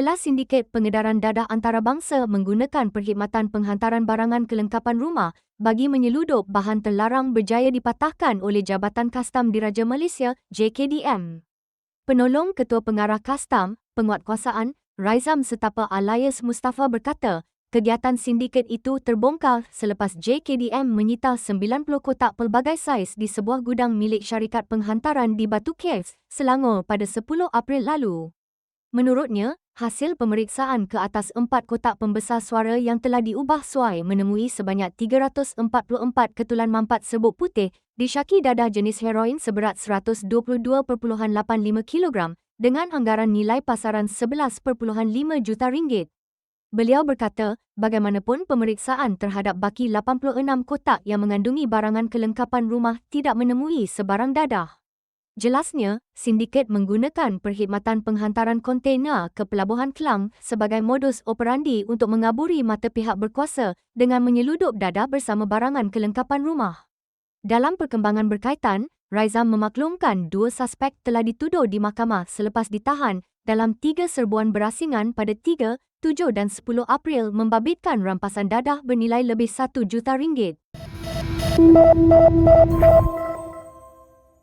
Kelas sindiket pengedaran dadah antarabangsa menggunakan perkhidmatan penghantaran barangan kelengkapan rumah bagi menyeludup bahan terlarang berjaya dipatahkan oleh Jabatan Kastam Diraja Malaysia JKDM. Penolong Ketua Pengarah Kastam, Penguatkuasaan, Raizam Setapa Alias Mustafa berkata, kegiatan sindiket itu terbongkar selepas JKDM menyita 90 kotak pelbagai saiz di sebuah gudang milik syarikat penghantaran di Batu Caves, Selangor pada 10 April lalu. Menurutnya, hasil pemeriksaan ke atas empat kotak pembesar suara yang telah diubah suai menemui sebanyak 344 ketulan mampat sebut putih disyaki dadah jenis heroin seberat 122.85 kg dengan anggaran nilai pasaran 11.5 juta ringgit. Beliau berkata, bagaimanapun pemeriksaan terhadap baki 86 kotak yang mengandungi barangan kelengkapan rumah tidak menemui sebarang dadah. Jelasnya, sindiket menggunakan perkhidmatan penghantaran kontainer ke Pelabuhan Kelang sebagai modus operandi untuk mengaburi mata pihak berkuasa dengan menyeludup dadah bersama barangan kelengkapan rumah. Dalam perkembangan berkaitan, Raizam memaklumkan dua suspek telah dituduh di mahkamah selepas ditahan dalam tiga serbuan berasingan pada 3, 7 dan 10 April membabitkan rampasan dadah bernilai lebih 1 juta ringgit.